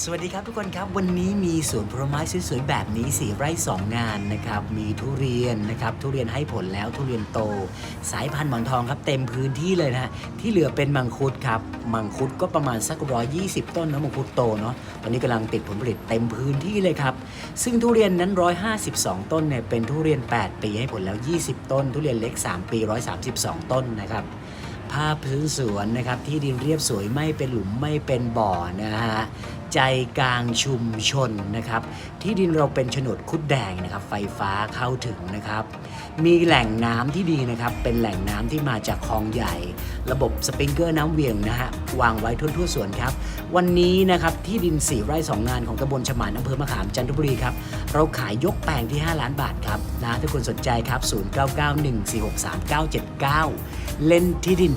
สวัสดีครับทุกคนครับวันนี้มีสวนผลไม้สวยๆแบบนี้สี่ไร่สองงานนะครับ มีทุเรียนนะครับ ทุเรียนให้ผลแล้วทุเรียนโต สายพันธุ์หมอนทองครับเต็มพื้นที่เลยนะฮะที่เหลือเป็นมังคุดครับมังคุดก็ประมาณสักร้อยยี่สิบต้นนะมังคุดโตเนาะตอนนี้กำลังติดผลผลิตเต็มพื้นที่เลยครับซึ่งทุเรียนนั้น152ต้นเนี่ยเป็นทุเรียน8ปีให้ผลแล้ว20ต้น ทุเรียนเล็ก3ปี132ต้นนะครับภาพพื้นสวนนะครับที่ดินเรียบสวยไม่เป็นหลุมไม่เป็นบ่อนะฮะ ใจกลางชุมชนนะครับ ที่ดินเราเป็นโฉนดคุดแดงนะครับ ไฟฟ้าเข้าถึงนะครับ มีแหล่งน้ำที่ดีนะครับ เป็นแหล่งน้ำที่มาจากคลองใหญ่ ระบบสปริงเกอร์น้ำเวียงนะฮะวางไว้ทั่วทั่วสวนครับ วันนี้นะครับที่ดิน 4 ไร่ 2 งานของตำบลฉมานอำเภอมะขามจันทบุรีครับเราขายยกแปลงที่ 5 ล้านบาทครับนะถ้าคุณสนใจครับ0991463979 เล่นที่ดิน